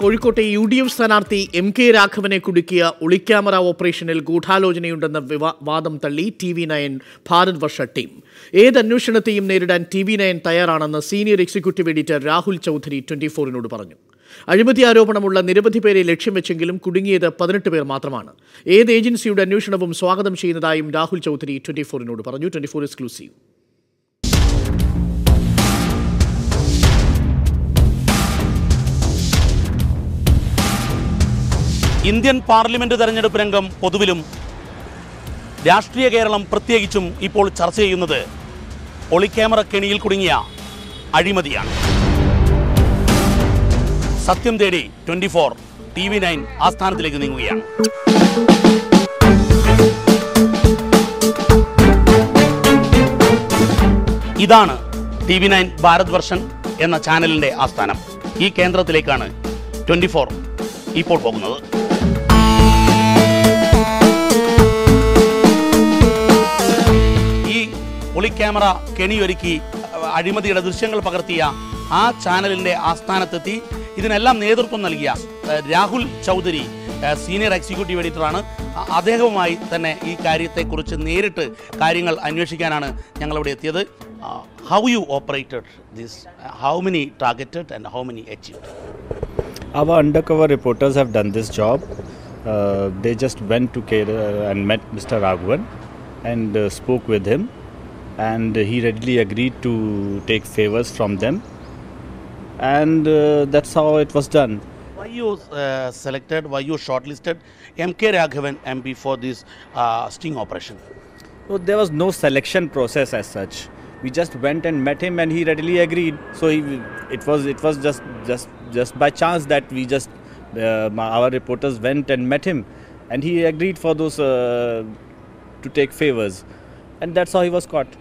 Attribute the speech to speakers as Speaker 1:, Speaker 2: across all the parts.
Speaker 1: കോഴിക്കോട്ടെ U D F സ്ഥാനാർത്ഥി M K രാഘവനെ കുടുക്കിയ ഒളിക്യാമറ ഓപ്പറേഷനിൽ ഗൂഢാലോചനയുണ്ടെന്ന വാദം തള്ളി T V nine Bharat Varsha team. ഏത് അന്വേഷണത്തെയും നേരിടാൻ ടി വി നയൻ തയ്യാറാണെന്ന് senior executive editor Rahul Chaudhary twenty ഫോറിനോട് പറഞ്ഞു. അഴിമതി ആരോപണമുള്ള നിരവധി പേരെ ലക്ഷ്യം വെച്ചെങ്കിലും കുടുങ്ങിയത് പതിനെട്ട് പേർ മാത്രമാണ്. ഏത് ഏജൻസിയുടെ അന്വേഷണവും സ്വാഗതം ചെയ്യുന്നതായും രാഹുൽ ചൗധരി ട്വന്റി ഫോറിനോട് പറഞ്ഞു. Twenty four exclusive.
Speaker 2: Indian parliament തെരഞ്ഞെടുപ്പ് രംഗം പൊതുവിലും രാഷ്ട്രീയ കേരളം പ്രത്യേകിച്ചും ഇപ്പോൾ ചർച്ച ചെയ്യുന്നത് ഒളിക്യാമറ കെണിയിൽ കുടുങ്ങിയ അഴിമതിയാണ്. സത്യം തേടി twenty four T V nine ആസ്ഥാനത്തിലേക്ക് നീങ്ങുകയാണ്. ഇതാണ് T V nine Bharat version എന്ന ചാനലിന്റെ ആസ്ഥാനം. ഈ കേന്ദ്രത്തിലേക്കാണ് ട്വന്റി ഫോർ ഇപ്പോൾ പോകുന്നത്. ഒളിക്യാമറ കെണിയൊരുക്കി അഴിമതിയുടെ ദൃശ്യങ്ങൾ പകർത്തിയ ആ ചാനലിന്റെ ആസ്ഥാനത്തെത്തി ഇതിനെല്ലാം നേതൃത്വം നൽകിയ രാഹുൽ ചൗധരി സീനിയർ എക്സിക്യൂട്ടീവ് എഡിറ്ററാണ് അദ്ദേഹവുമായി തന്നെ ഈ കാര്യത്തെക്കുറിച്ച് നേരിട്ട് കാര്യങ്ങൾ അന്വേഷിക്കാനാണ് ഞങ്ങളിവിടെ എത്തിയത് how you operated this how many targeted and how many achieved
Speaker 3: Our undercover reporters have done this job. Uh, they went to Kerala and met Mr. Raghavan and uh, spoke with him, and he readily agreed to take favors from them, and uh, that's how it was done.
Speaker 2: Why you uh, selected, why you shortlisted MK Raghavan MP for this uh, sting operation?
Speaker 3: So there was no selection process as such. We just went and met him, and he readily agreed. So he, it was it was just just just by chance that we just uh, my- our reporters went and met him, and he agreed for those uh, to take favors, and that's how he was caught.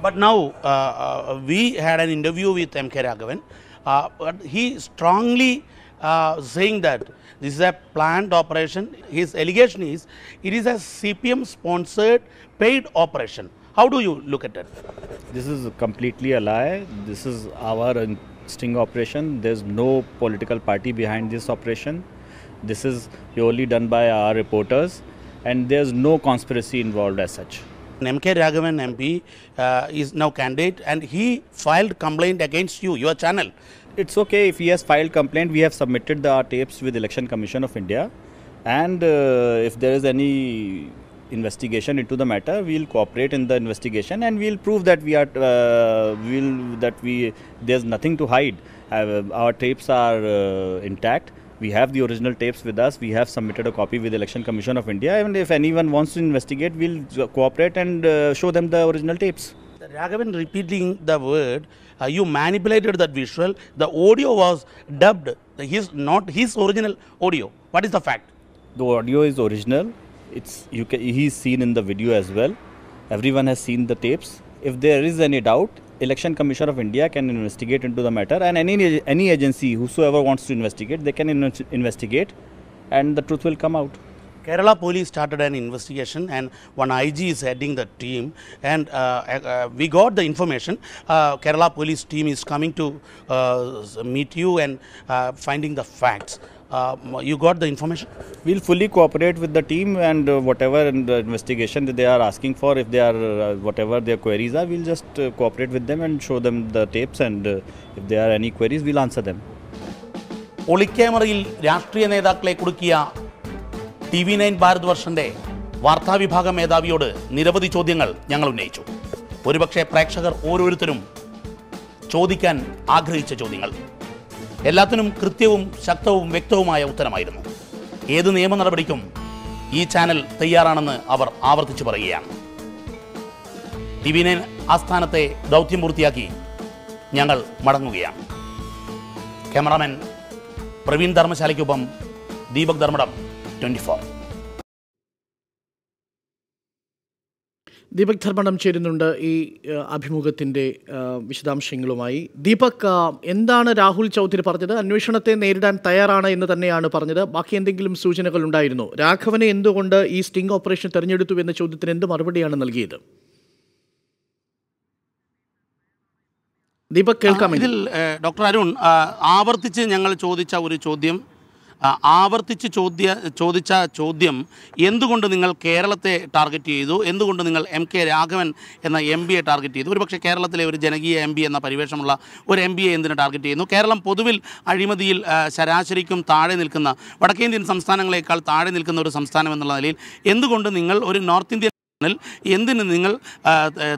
Speaker 2: But now uh, uh, we had an interview with MK Raghavan, uh, but he strongly saying that this is a planned operation. His allegation is it is a CPM sponsored paid operation. How do you look at that?
Speaker 3: This is completely a lie. This is our sting operation. There's no political party behind this operation. This is purely done by our reporters, and there's no conspiracy involved as such.
Speaker 2: MK Raghavan MP uh, is now candidate and he filed complaint against you, your channel.
Speaker 3: It's okay if he has filed complaint. We have submitted the tapes with Election Commission of India, and uh, if there is any investigation into the matter, we'll cooperate in the investigation and we'll prove that we are uh, will that we there's nothing to hide. Uh, our tapes are uh, intact. We have the original tapes with us. We have submitted a copy with Election Commission of India, and if anyone wants to investigate, we'll cooperate and uh, show them the original tapes.
Speaker 2: Raghavan repeating the word, uh, you manipulated that visual. The audio was dubbed. His not his original audio. What is the fact?
Speaker 3: The audio is original. It's you can he's seen in the video as well. Everyone has seen the tapes. If there is any doubt, Election Commission of India can investigate into the matter, and any any agency whosoever wants to investigate, they can in- investigate, and the truth will come out.
Speaker 2: Kerala police started an investigation, and one IG is heading the team. And uh, uh, we got the information. Uh, Kerala police team is coming to uh, meet you and uh, finding the facts. Uh, you got the information.
Speaker 3: We'll fully cooperate with the team and uh, whatever in the investigation that they are asking for, if they are uh, whatever their queries are, we'll just uh, cooperate with them and show them the tapes, and uh, if there are any queries, we'll answer them.
Speaker 2: ഒളിക്യാമറയിൽ രാഷ്ട്രീയ നേതാക്കളെ കുടുക്കിയ T V nine Bharat വർഷന്റെ വാർത്താവിഭാഗ മേധാവിയോട് നിരവധി ചോദ്യങ്ങൾ ഞങ്ങൾ ഉന്നയിച്ചു ഒരുപക്ഷെ പ്രേക്ഷകർ ഓരോരുത്തരും ചോദിക്കാൻ ആഗ്രഹിച്ച ചോദ്യങ്ങൾ എല്ലാത്തിനും കൃത്യവും ശക്തവും വ്യക്തവുമായ ഉത്തരമായിരുന്നു. ഏത് നിയമ നടപടിക്കും ഈ ചാനൽ തയ്യാറാണെന്ന് അവർ ആവർത്തിച്ചു പറയുകയാണ്. ടി വി നയൻ ആസ്ഥാനത്തെ ദൗത്യം പൂർത്തിയാക്കി ഞങ്ങൾ മടങ്ങുകയാണ്. ക്യാമറാമാൻ പ്രവീൺ ധർമ്മശാലയ്ക്കൊപ്പം ദീപക് ധർമ്മടം ട്വന്റി ഫോർ.
Speaker 1: ദീപക് ധർമ്മടം ചേരുന്നുണ്ട് ഈ അഭിമുഖത്തിന്റെ വിശദാംശങ്ങളുമായി. ദീപക് എന്താണ് രാഹുൽ ചൗധരി പറഞ്ഞത്? അന്വേഷണത്തെ നേരിടാൻ തയ്യാറാണ് എന്ന് തന്നെയാണ് പറഞ്ഞത്. ബാക്കി എന്തെങ്കിലും സൂചനകൾ ഉണ്ടായിരുന്നു. രാഘവനെ എന്തുകൊണ്ട് ഈ സ്റ്റിംഗ് ഓപ്പറേഷൻ തെരഞ്ഞെടുത്തു എന്ന ചോദ്യത്തിന് എന്ത് മറുപടിയാണ് നൽകിയത്? ദീപക് കേൾക്കാം
Speaker 2: ഇതിൽ ഡോക്ടർ അരുൺ ആവർത്തിച്ച് ഞങ്ങൾ ചോദിച്ച ഒരു ചോദ്യം ആവർത്തിച്ച് ചോദ്യ ചോദിച്ച ചോദ്യം എന്തുകൊണ്ട് നിങ്ങൾ കേരളത്തെ ടാർഗറ്റ് ചെയ്തു? എന്തുകൊണ്ട് നിങ്ങൾ എം കെ രാഘവൻ എന്ന എം ബിയെ ടാർഗറ്റ് ചെയ്തു? ഒരുപക്ഷെ കേരളത്തിലെ ഒരു ജനകീയ എം ബി എന്ന പരിവേഷമുള്ള ഒരു എം ബിയെ എന്തിനു ടാർഗറ്റ് ചെയ്യുന്നു? കേരളം പൊതുവിൽ അഴിമതിയിൽ ശരാശരിക്കും താഴെ നിൽക്കുന്ന വടക്കേന്ത്യൻ സംസ്ഥാനങ്ങളെക്കാൾ താഴെ നിൽക്കുന്ന ഒരു സംസ്ഥാനം എന്നുള്ള നിലയിൽ എന്തുകൊണ്ട് നിങ്ങൾ ഒരു നോർത്ത് ഇന്ത്യൻ എന്തിന് നിങ്ങൾ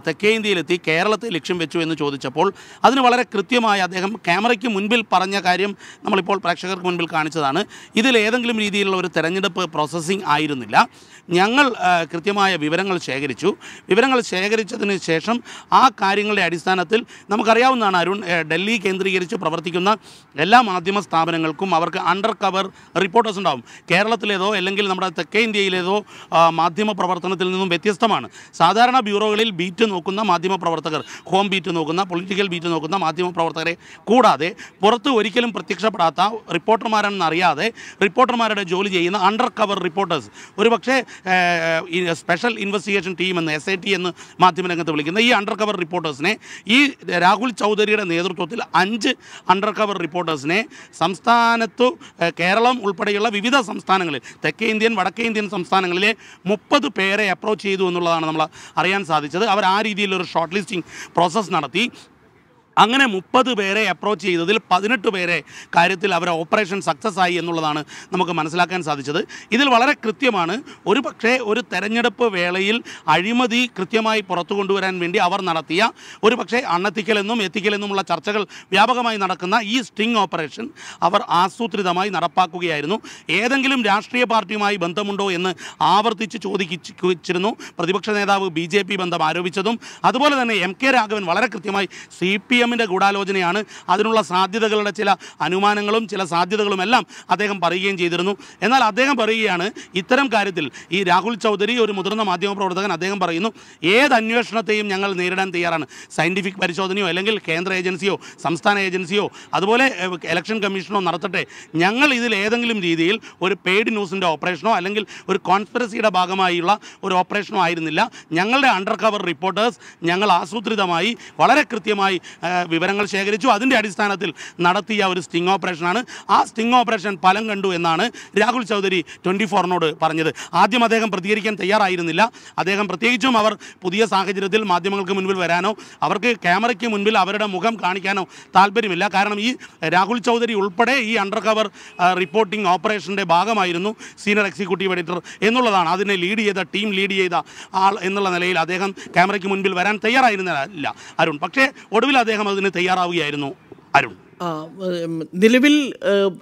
Speaker 2: തെക്കേ ഇന്ത്യയിലെത്തി കേരളത്തെ ലക്ഷ്യം വെച്ചു എന്ന് ചോദിച്ചപ്പോൾ അതിന് വളരെ കൃത്യമായി അദ്ദേഹം ക്യാമറയ്ക്ക് മുൻപിൽ പറഞ്ഞ കാര്യം നമ്മളിപ്പോൾ പ്രേക്ഷകർക്ക് മുൻപിൽ കാണിച്ചതാണ്. ഇതിൽ ഏതെങ്കിലും രീതിയിലുള്ള ഒരു തെരഞ്ഞെടുപ്പ് പ്രോസസ്സിംഗ് ആയിരുന്നില്ല. ഞങ്ങൾ കൃത്യമായ വിവരങ്ങൾ ശേഖരിച്ചു. വിവരങ്ങൾ ശേഖരിച്ചതിന് ശേഷം ആ കാര്യങ്ങളുടെ അടിസ്ഥാനത്തിൽ നമുക്കറിയാവുന്നതാണ് അരുൺ ഡൽഹി കേന്ദ്രീകരിച്ച് പ്രവർത്തിക്കുന്ന എല്ലാ മാധ്യമ സ്ഥാപനങ്ങൾക്കും അവർക്ക് അണ്ടർ കവർ റിപ്പോർട്ടേഴ്സ് ഉണ്ടാവും. കേരളത്തിലേതോ അല്ലെങ്കിൽ നമ്മുടെ തെക്കേ ഇന്ത്യയിലേതോ മാധ്യമ പ്രവർത്തനത്തിൽ നിന്നും വ്യത്യസ്തമാണ്. സാധാരണ ബ്യൂറോകളിൽ ബീറ്റ് നോക്കുന്ന മാധ്യമപ്രവർത്തകർ ഹോം ബീറ്റ് നോക്കുന്ന പൊളിറ്റിക്കൽ ബീറ്റ് നോക്കുന്ന മാധ്യമപ്രവർത്തകരെ കൂടാതെ പുറത്ത് ഒരിക്കലും പ്രത്യക്ഷപ്പെടാത്ത റിപ്പോർട്ടർമാരാണെന്ന് അറിയാതെ റിപ്പോർട്ടർമാരുടെ ജോലി ചെയ്യുന്ന അണ്ടർ കവർ റിപ്പോർട്ടേഴ്സ് ഒരുപക്ഷെ സ്പെഷ്യൽ ഇൻവെസ്റ്റിഗേഷൻ ടീം എന്ന് എസ് ഐ ടി എന്ന് മാധ്യമരംഗത്ത് വിളിക്കുന്ന ഈ അണ്ടർ കവർ റിപ്പോർട്ടേഴ്സിനെ ഈ രാഹുൽ ചൗധരിയുടെ നേതൃത്വത്തിൽ അഞ്ച് അണ്ടർ കവർ റിപ്പോർട്ടേഴ്സിനെ സംസ്ഥാനത്തു കേരളം ഉൾപ്പെടെയുള്ള വിവിധ സംസ്ഥാനങ്ങളിൽ തെക്കേ ഇന്ത്യൻ വടക്കേ ഇന്ത്യൻ സംസ്ഥാനങ്ങളിലെ മുപ്പത് പേരെ അപ്രോച്ച് ചെയ്തു എന്നുള്ളതാണ് നമ്മൾ അറിയാൻ സാധിച്ചത്. അവർ ആ രീതിയിലൊരു ഷോർട്ട് ലിസ്റ്റിംഗ് പ്രോസസ്സ് നടത്തി. അങ്ങനെ മുപ്പത് പേരെ അപ്രോച്ച് ചെയ്തതിൽ പതിനെട്ട് പേരെ കാര്യത്തിൽ അവരെ ഓപ്പറേഷൻ സക്സസ് ആയി എന്നുള്ളതാണ് നമുക്ക് മനസ്സിലാക്കാൻ സാധിച്ചത്. ഇതിൽ വളരെ കൃത്യമാണ് ഒരു പക്ഷേ ഒരു തെരഞ്ഞെടുപ്പ് വേളയിൽ അഴിമതി കൃത്യമായി പുറത്തു കൊണ്ടുവരാൻ വേണ്ടി അവർ നടത്തിയ ഒരു പക്ഷേ അണ്ണത്തിക്കലെന്നും എത്തിക്കലെന്നുമുള്ള ചർച്ചകൾ വ്യാപകമായി നടക്കുന്ന ഈ സ്റ്റിംഗ് ഓപ്പറേഷൻ അവർ ആസൂത്രിതമായി നടപ്പാക്കുകയായിരുന്നു. ഏതെങ്കിലും രാഷ്ട്രീയ പാർട്ടിയുമായി ബന്ധമുണ്ടോ എന്ന് ആവർത്തിച്ച് ചോദിച്ചിരുന്നു പ്രതിപക്ഷ നേതാവ് ബി ബന്ധം ആരോപിച്ചതും അതുപോലെ തന്നെ എം കെ രാഘവൻ വളരെ കൃത്യമായി സി പി എമ്മിന്റെ ഗൂഢാലോചനയാണ്. അതിനുള്ള സാധ്യതകളുടെ ചില അനുമാനങ്ങളും ചില സാധ്യതകളും എല്ലാം അദ്ദേഹം പറയുകയും ചെയ്തിരുന്നു. എന്നാൽ അദ്ദേഹം പറയുകയാണ് ഇത്തരം കാര്യത്തിൽ ഈ രാഹുൽ ചൗധരി ഒരു മുതിർന്ന മാധ്യമപ്രവർത്തകൻ അദ്ദേഹം പറയുന്നു ഏത് അന്വേഷണത്തെയും ഞങ്ങൾ നേരിടാൻ തയ്യാറാണ്. സയന്റിഫിക് പരിശോധനയോ അല്ലെങ്കിൽ കേന്ദ്ര ഏജൻസിയോ സംസ്ഥാന ഏജൻസിയോ അതുപോലെ ഇലക്ഷൻ കമ്മീഷനോ നടത്തട്ടെ. ഞങ്ങൾ ഇതിൽ ഏതെങ്കിലും രീതിയിൽ ഒരു പെയ്ഡ് ന്യൂസിന്റെ ഓപ്പറേഷനോ അല്ലെങ്കിൽ ഒരു കോൺസ്പിറസിയുടെ ഭാഗമായുള്ള ഒരു ഓപ്പറേഷനോ ആയിരുന്നില്ല. ഞങ്ങളുടെ അണ്ടർ കവർ റിപ്പോർട്ടേഴ്സ് ഞങ്ങൾ ആസൂത്രിതമായി വളരെ കൃത്യമായി വിവരങ്ങൾ ശേഖരിച്ചു. അതിന്റെ അടിസ്ഥാനത്തിൽ നടത്തിയ ഒരു സ്റ്റിംഗ് ഓപ്പറേഷനാണ് ആ സ്റ്റിംഗ് ഓപ്പറേഷൻ ഫലം കണ്ടു എന്നാണ് രാഹുൽ ചൗധരി ട്വന്റി ഫോറിനോട് പറഞ്ഞത്. ആദ്യം അദ്ദേഹം പ്രതികരിക്കാൻ തയ്യാറായിരുന്നില്ല. അദ്ദേഹം പ്രത്യേകിച്ചും അവർ പുതിയ സാഹചര്യത്തിൽ മാധ്യമങ്ങൾക്ക് മുൻപിൽ വരാനോ അവർക്ക് ക്യാമറയ്ക്ക് മുൻപിൽ അവരുടെ മുഖം കാണിക്കാനോ താല്പര്യമില്ല. കാരണം ഈ രാഹുൽ ചൗധരി ഉൾപ്പെടെ ഈ അണ്ടർ കവർ റിപ്പോർട്ടിംഗ് ഓപ്പറേഷന്റെ ഭാഗമായിരുന്നു സീനിയർ എക്സിക്യൂട്ടീവ് എഡിറ്റർ എന്നുള്ളതാണ്. അതിനെ ലീഡ് ചെയ്ത ടീം ലീഡ് ചെയ്ത ആൾ എന്നുള്ള നിലയിൽ അദ്ദേഹം ക്യാമറയ്ക്ക് മുൻപിൽ വരാൻ തയ്യാറായിരുന്നില്ല അരുൺ. പക്ഷേ ഒടുവിൽ അദ്ദേഹം അതിന് തയ്യാറാവുകയായിരുന്നു അരുൺ.
Speaker 1: നിലവിൽ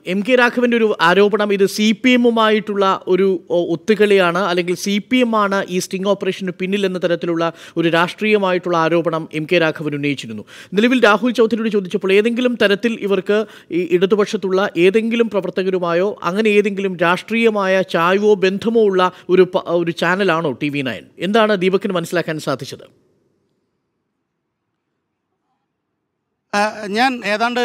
Speaker 1: എം കെ രാഘവന്റെ ഒരു ആരോപണം ഇത് സി പി എമ്മുമായിട്ടുള്ള ഒരു ഒത്തുകളിയാണ് അല്ലെങ്കിൽ സി പി എം ആണ് ഈ സ്റ്റിംഗ് ഓപ്പറേഷന് പിന്നിൽ എന്ന തരത്തിലുള്ള ഒരു രാഷ്ട്രീയമായിട്ടുള്ള ആരോപണം എം കെ രാഘവൻ ഉന്നയിച്ചിരുന്നു. നിലവിൽ രാഹുൽ ചൗധരിയോട് ചോദിച്ചപ്പോൾ ഏതെങ്കിലും തരത്തിൽ ഇവർക്ക് ഈ ഇടതുപക്ഷത്തുള്ള ഏതെങ്കിലും പ്രവർത്തകരുമായോ അങ്ങനെ ഏതെങ്കിലും രാഷ്ട്രീയമായ ചായവോ ബന്ധമോ ഉള്ള ഒരു ഒരു ചാനലാണോ ടി വി നയൻ? എന്താണ് ദീപക്കിന് മനസ്സിലാക്കാൻ സാധിച്ചത്
Speaker 2: ആ, ഞാൻ ഏതാണ്ട്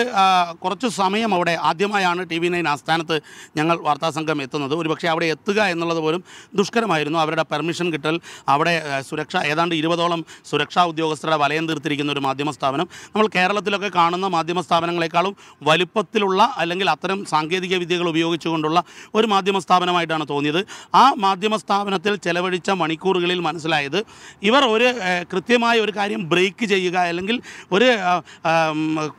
Speaker 2: കുറച്ച് സമയം അവിടെ ആദ്യമായാണ് ടി വി നയൻ ആസ്ഥാനത്ത് ഞങ്ങൾ വാർത്താസംഘം എത്തുന്നത്. ഒരുപക്ഷെ അവിടെ എത്തുക എന്നുള്ളത് പോലും ദുഷ്കരമായിരുന്നു. അവരുടെ പെർമിഷൻ കിട്ടൽ അവിടെ സുരക്ഷ ഏതാണ്ട് ഇരുപതോളം സുരക്ഷാ ഉദ്യോഗസ്ഥരുടെ വലയം തീർത്തിരിക്കുന്ന ഒരു മാധ്യമ സ്ഥാപനം. നമ്മൾ കേരളത്തിലൊക്കെ കാണുന്ന മാധ്യമ സ്ഥാപനങ്ങളെക്കാളും വലുപ്പത്തിലുള്ള അല്ലെങ്കിൽ അത്തരം സാങ്കേതിക വിദ്യകൾ ഉപയോഗിച്ചുകൊണ്ടുള്ള ഒരു മാധ്യമ സ്ഥാപനമായിട്ടാണ് തോന്നിയത്. ആ മാധ്യമ സ്ഥാപനത്തിൽ ചെലവഴിച്ച മണിക്കൂറുകളിൽ മനസ്സിലായത് ഇവർ ഒരു കൃത്യമായ ഒരു കാര്യം ബ്രേക്ക് ചെയ്യുക അല്ലെങ്കിൽ ഒരു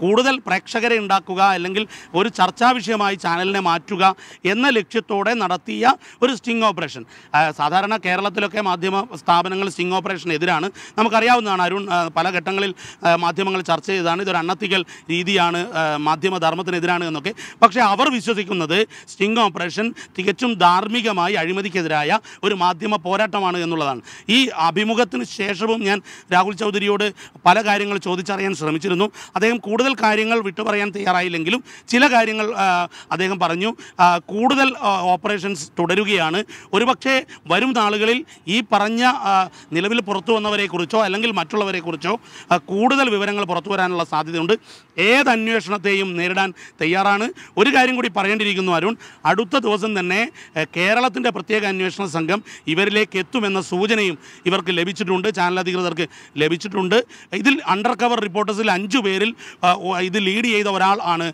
Speaker 2: കൂടുതൽ പ്രേക്ഷകരെ ഉണ്ടാക്കുക അല്ലെങ്കിൽ ഒരു ചർച്ചാ വിഷയമായി ചാനലിനെ മാറ്റുക എന്ന ലക്ഷ്യത്തോടെ നടത്തിയ ഒരു സ്റ്റിംഗ് ഓപ്പറേഷൻ. സാധാരണ കേരളത്തിലൊക്കെ മാധ്യമ സ്ഥാപനങ്ങൾ സ്റ്റിംഗ് ഓപ്പറേഷൻ എതിരാണ്. നമുക്കറിയാവുന്നതാണ് അരുൺ പല ഘട്ടങ്ങളിൽ മാധ്യമങ്ങൾ ചർച്ച ചെയ്തതാണ്. ഇതൊരു അണ്ണത്തിക്കൽ രീതിയാണ് മാധ്യമധർമ്മത്തിനെതിരാണ് എന്നൊക്കെ. പക്ഷേ അവർ വിശ്വസിക്കുന്നത് സ്റ്റിംഗ് ഓപ്പറേഷൻ തികച്ചും ധാർമ്മികമായി അഴിമതിക്കെതിരായ ഒരു മാധ്യമ പോരാട്ടമാണ് എന്നുള്ളതാണ്. ഈ അഭിമുഖത്തിന് ശേഷവും ഞാൻ രാഹുൽ ചൗധരിയോട് പല കാര്യങ്ങൾ ചോദിച്ചറിയാൻ ശ്രമിച്ചിരുന്നു. അദ്ദേഹം കൂടുതൽ കാര്യങ്ങൾ വിട്ടുപറയാൻ തയ്യാറായില്ലെങ്കിലും ചില കാര്യങ്ങൾ അദ്ദേഹം പറഞ്ഞു. കൂടുതൽ ഓപ്പറേഷൻസ് തുടരുകയാണ്. ഒരുപക്ഷെ വരും നാളുകളിൽ ഈ പറഞ്ഞ നിലവിൽ പുറത്തു വന്നവരെക്കുറിച്ചോ അല്ലെങ്കിൽ മറ്റുള്ളവരെക്കുറിച്ചോ കൂടുതൽ വിവരങ്ങൾ പുറത്തു വരാനുള്ള സാധ്യതയുണ്ട്. ഏത് നേരിടാൻ തയ്യാറാണ്. ഒരു കാര്യം കൂടി പറയേണ്ടിയിരിക്കുന്നു അരുൺ. അടുത്ത ദിവസം തന്നെ കേരളത്തിന്റെ പ്രത്യേക അന്വേഷണ സംഘം ഇവരിലേക്ക് എത്തുമെന്ന സൂചനയും ഇവർക്ക് ലഭിച്ചിട്ടുണ്ട്. ചാനൽ അധികൃതർക്ക് ലഭിച്ചിട്ടുണ്ട്. ഇതിൽ അണ്ടർ കവർ റിപ്പോർട്ടേഴ്സിൽ അഞ്ചു പേരിൽ ഇത് ലീഡ് ചെയ്ത ഒരാൾ ആണ്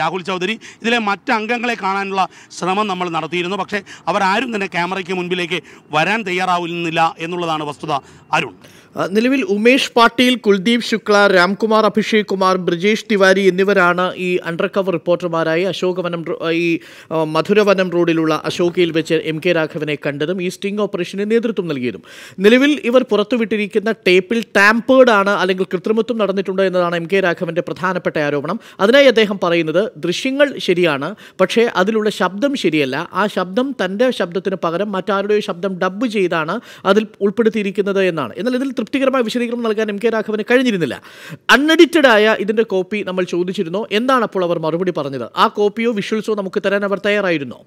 Speaker 2: രാഹുൽ ചൗധരി. ഇതിലെ മറ്റ് അംഗങ്ങളെ കാണാനുള്ള ശ്രമം നമ്മൾ നടത്തിയിരുന്നു. പക്ഷേ അവരാരും തന്നെ ക്യാമറയ്ക്ക് മുൻപിലേക്ക് വരാൻ തയ്യാറാവുന്നില്ല എന്നുള്ളതാണ് വസ്തുത. അരുൺ.
Speaker 1: നിലവിൽ ഉമേഷ് പാട്ടീൽ കുൽദീപ് ശുക്ല രാംകുമാർ അഭിഷേക് കുമാർ ബ്രിജേഷ് തിവാരി എന്നിവരാണ് ഈ അണ്ടർ കവർ റിപ്പോർട്ടർമാരായി അശോകവനം ഈ മധുരവനം റോഡിലുള്ള അശോകയിൽ വെച്ച് എം കെ രാഘവനെ കണ്ടതും ഈ സ്റ്റിംഗ് ഓപ്പറേഷന് നേതൃത്വം നൽകിയതും. നിലവിൽ ഇവർ പുറത്തുവിട്ടിരിക്കുന്ന ടേപ്പിൽ ടാമ്പേർഡ് ആണ് അല്ലെങ്കിൽ കൃത്രിമത്വം നടന്നിട്ടുണ്ട് എന്നതാണ് എം കെ രാഘവന്റെ പ്രധാനപ്പെട്ട ആരോപണം. അതിനായി അദ്ദേഹം പറയുന്നത് ദൃശ്യങ്ങൾ ശരിയാണ് പക്ഷേ അതിലുള്ള ശബ്ദം ശരിയല്ല. ആ ശബ്ദം തന്റെ ശബ്ദത്തിന് പകരം മറ്റാരുടെയോ ശബ്ദം ഡബ്ബ് ചെയ്താണ് അതിൽ ഉൾപ്പെടുത്തിയിരിക്കുന്നത് എന്നാണ്. എന്നാൽ ഇതിൽ തൃപ്തികരമായ വിശദീകരണം നൽകാൻ എം കെ രാഘവന് കഴിഞ്ഞിരുന്നില്ല. അൺഎഡിറ്റഡ് ആയ ഇതിന്റെ കോപ്പി നമ്മൾ ചോദിച്ചിരുന്നു. എന്താണ് അപ്പോൾ അവർ മറുപടി പറഞ്ഞത്? ആ കോപ്പിയോ വിഷ്വൽസോ നമുക്ക് തരാൻ അവർ തയ്യാറായിരുന്നോ?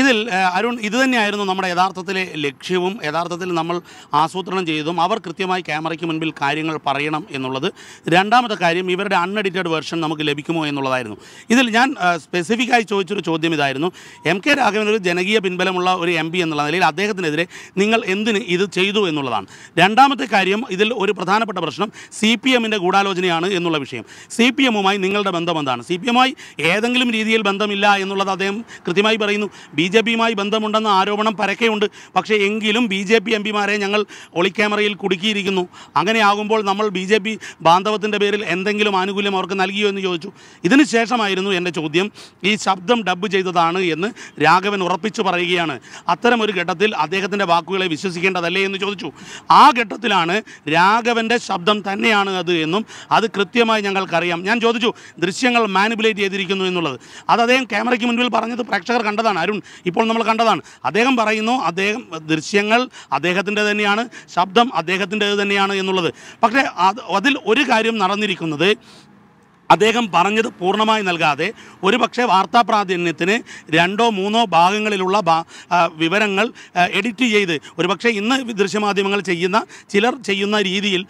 Speaker 2: ഇതിൽ അരുൺ ഇത് തന്നെയായിരുന്നു നമ്മുടെ യഥാർത്ഥത്തിലെ ലക്ഷ്യവും യഥാർത്ഥത്തിൽ നമ്മൾ ആസൂത്രണം ചെയ്തതും അവർ കൃത്യമായി ക്യാമറയ്ക്ക് മുൻപിൽ കാര്യങ്ങൾ പറയണം എന്നുള്ളത്. രണ്ടാമത്തെ കാര്യം ഇവരുടെ അൺഎഡിറ്റഡ് വേർഷൻ നമുക്ക് ലഭിക്കുമോ എന്നുള്ളതായിരുന്നു. ഇതിൽ ഞാൻ സ്പെസിഫിക്കായി ചോദിച്ചൊരു ചോദ്യം ഇതായിരുന്നു. എം കെ രാഘവൻ ഒരു ജനകീയ പിൻബലമുള്ള ഒരു എം പി എന്നുള്ള നിലയിൽ അദ്ദേഹത്തിനെതിരെ നിങ്ങൾ എന്തിന് ഇത് ചെയ്തു എന്നുള്ളതാണ്. രണ്ടാമത്തെ കാര്യം ഇതിൽ ഒരു പ്രധാനപ്പെട്ട പ്രശ്നം സി പി എമ്മിന്റെ ഗൂഢാലോചനയാണ് എന്നുള്ള വിഷയം. സി പി എമ്മുമായി നിങ്ങളുടെ ബന്ധം എന്താണ്? സി പി എമ്മുമായി ഏതെങ്കിലും രീതിയിൽ ബന്ധമില്ല എന്നുള്ളത് അദ്ദേഹം കൃത്യമായി പറയുന്നു. ബി ജെ പിയുമായി ബന്ധമുണ്ടെന്ന ആരോപണം പരക്കെയുണ്ട്. പക്ഷേ എങ്കിലും ബി ജെ പി എം പിമാരെ ഞങ്ങൾ ഒളിക്യാമറയിൽ കുടുക്കിയിരിക്കുന്നു. അങ്ങനെയാകുമ്പോൾ നമ്മൾ ബി ജെ പി ബാന്ധവത്തിന്റെ പേരിൽ എന്തെങ്കിലും ആനുകൂല്യം അവർക്ക് നൽകിയോ എന്ന് ചോദിച്ചു. ഇതിന് ശേഷമായിരുന്നു എന്റെ ചോദ്യം. ഈ ശബ്ദം ഡബ്ബ് ചെയ്തതാണ് എന്ന് രാഘവൻ ഉറപ്പിച്ചു പറയുകയാണ്. അത്തരം ഒരു ഘട്ടത്തിൽ അദ്ദേഹത്തിന്റെ വാക്കുകളെ വിശ്വസിക്കേണ്ടതല്ലേ എന്ന് ചോദിച്ചു. ആ ഘട്ടത്തിലാണ് രാഘവന്റെ ശബ്ദം തന്നെയാണ് അത് എന്നും അത് കൃത്യമായി ഞങ്ങൾക്കറിയാം. ഞാൻ ചോദിച്ചു ദൃശ്യങ്ങൾ മാനിപ്പുലേറ്റ് ചെയ്തിരിക്കുന്നു എന്നുള്ളത്. അത് അദ്ദേഹം ക്യാമറയ്ക്ക് മുൻപിൽ പറഞ്ഞത് പ്രേക്ഷകർ കണ്ടതാണ്. അരുൺ ഇപ്പോൾ നമ്മൾ കണ്ടതാണ്. അദ്ദേഹം പറയുന്നു അദ്ദേഹം ദൃശ്യങ്ങൾ അദ്ദേഹത്തിന്റെ തന്നെയാണ് ശബ്ദം അദ്ദേഹത്തിന്റേത് തന്നെയാണ് എന്നുള്ളത്. പക്ഷേ അത് അതിൽ ഒരു കാര്യം നടന്നിരിക്കുന്നത് അദ്ദേഹം പറഞ്ഞത് പൂർണമായി നൽകാതെ ഒരുപക്ഷെ വാർത്താ പ്രാധാന്യത്തിന് രണ്ടോ മൂന്നോ ഭാഗങ്ങളിലുള്ള വിവരങ്ങൾ എഡിറ്റ് ചെയ്ത് ഒരുപക്ഷെ ഇന്ന് ദൃശ്യമാധ്യമങ്ങൾ ചെയ്യുന്ന ചിലർ ചെയ്യുന്ന രീതിയിൽ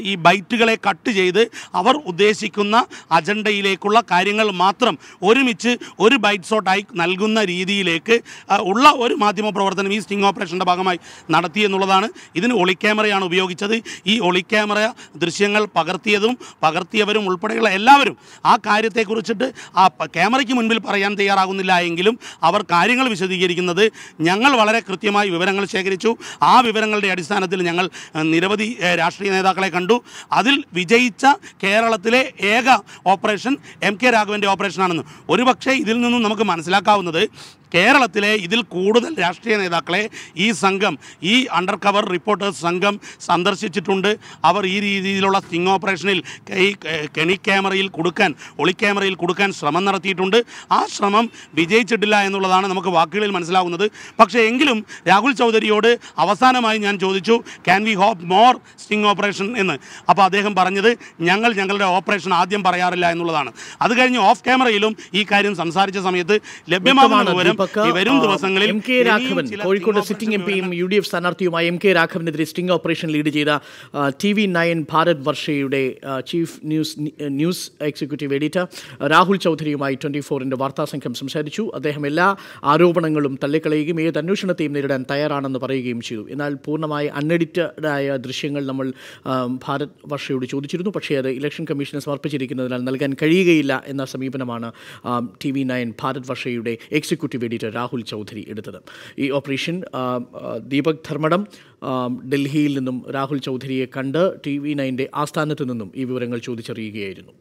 Speaker 2: ഈ ബൈറ്റുകളെ കട്ട് ചെയ്ത് അവർ ഉദ്ദേശിക്കുന്ന അജണ്ടയിലേക്കുള്ള കാര്യങ്ങൾ മാത്രം ഒരുമിച്ച് ഒരു ബൈറ്റ് ഷോട്ടായി നൽകുന്ന രീതിയിലേക്ക് ഉള്ള ഒരു മാധ്യമ പ്രവർത്തനം ഈ സ്റ്റിംഗ് ഓപ്പറേഷന്റെ ഭാഗമായി നടത്തി എന്നുള്ളതാണ്. ഇതിന് ഒളിക്യാമറയാണ് ഉപയോഗിച്ചത്. ഈ ഒളിക്യാമറ ദൃശ്യങ്ങൾ പകർത്തിയതും പകർത്തിയവരും ഉൾപ്പെടെയുള്ള എല്ലാവരും ആ കാര്യത്തെക്കുറിച്ചിട്ട് ആ ക്യാമറയ്ക്ക് മുൻപിൽ പറയാൻ തയ്യാറാകുന്നില്ല എങ്കിലും അവർ കാര്യങ്ങൾ വിശദീകരിക്കുന്നത് ഞങ്ങൾ വളരെ കൃത്യമായി വിവരങ്ങൾ ശേഖരിച്ചു. ആ വിവരങ്ങളുടെ അടിസ്ഥാനത്തിൽ ഞങ്ങൾ നിരവധി രാഷ്ട്രീയ നേതാക്കളെ കണ്ടു. അതിൽ വിജയിച്ച കേരളത്തിലെ ഏക ഓപ്പറേഷൻ എം കെ രാഘവന്റെ ഓപ്പറേഷനാണെന്ന്. ഒരുപക്ഷെ ഇതിൽ നിന്നും നമുക്ക് മനസ്സിലാക്കാവുന്നത് കേരളത്തിലെ ഇതിൽ കൂടുതൽ രാഷ്ട്രീയ നേതാക്കളെ ഈ സംഘം ഈ അണ്ടർ കവർ റിപ്പോർട്ടേഴ്സ് സംഘം സന്ദർശിച്ചിട്ടുണ്ട്. അവർ ഈ രീതിയിലുള്ള സ്റ്റിംഗ് ഓപ്പറേഷനിൽ ഈ കെണി ക്യാമറയിൽ കൊടുക്കാൻ ഒളിക്യാമറയിൽ കൊടുക്കാൻ ശ്രമം നടത്തിയിട്ടുണ്ട്. ആ ശ്രമം വിജയിച്ചിട്ടില്ല എന്നുള്ളതാണ് നമുക്ക് വാക്കുകളിൽ മനസ്സിലാകുന്നത് പക്ഷേ എങ്കിലും രാഹുൽ ചൗധരിയോട് അവസാനമായി ഞാൻ ചോദിച്ചു can we hope more sting operation എന്ന്. അപ്പോൾ അദ്ദേഹം പറഞ്ഞത് ഞങ്ങൾ ഞങ്ങളുടെ ഓപ്പറേഷൻ ആദ്യം പറയാറില്ല എന്നുള്ളതാണ്. അത് കഴിഞ്ഞ് ഓഫ് ക്യാമറയിലും ഈ കാര്യം സംസാരിച്ച സമയത്ത് ലഭ്യമാകുന്ന വിവരം ഈ വരും ദിവസങ്ങളിൽ
Speaker 1: M K Raghavan Kozhikode sitting M പിയും യു ഡി എഫ് സ്ഥാനാർത്ഥിയുമായ എം കെ രാഘവനെതിരെ സ്റ്റിംഗ് ഓപ്പറേഷൻ ലീഡ് ചെയ്ത T V nine Bharat വർഷയുടെ chief news news executive editor Rahul ചൗധരിയുമായി twenty ഫോറിന്റെ വാർത്താസംഘം സംസാരിച്ചു. അദ്ദേഹം എല്ലാ ആരോപണങ്ങളും തള്ളിക്കളയുകയും ഏത് അന്വേഷണത്തെയും നേരിടാൻ തയ്യാറാണെന്ന് പറയുകയും ചെയ്തു. എന്നാൽ പൂർണമായി അൺഎഡിറ്റഡ് ആയ ദൃശ്യങ്ങൾ നമ്മൾ ഭാരത് വർഷയോട് ചോദിച്ചിരുന്നു. പക്ഷേ അത് ഇലക്ഷൻ കമ്മീഷന് സമർപ്പിച്ചിരിക്കുന്നതിനാൽ നൽകാൻ കഴിയുകയില്ല എന്ന സമീപനമാണ് ടി വി നയൻ ഭാരത് വർഷയുടെ എക്സിക്യൂട്ടീവ് എഡിറ്റർ രാഹുൽ ചൗധരി എടുത്തത്. ഈ ഓപ്പറേഷൻ ദീപക് ധർമ്മടം ഡൽഹിയിൽ നിന്നും രാഹുൽ ചൗധരിയെ കണ്ട് ടി വി നയന്റെ ആസ്ഥാനത്ത് നിന്നും ഈ വിവരങ്ങൾ ചോദിച്ചറിയുകയായിരുന്നു.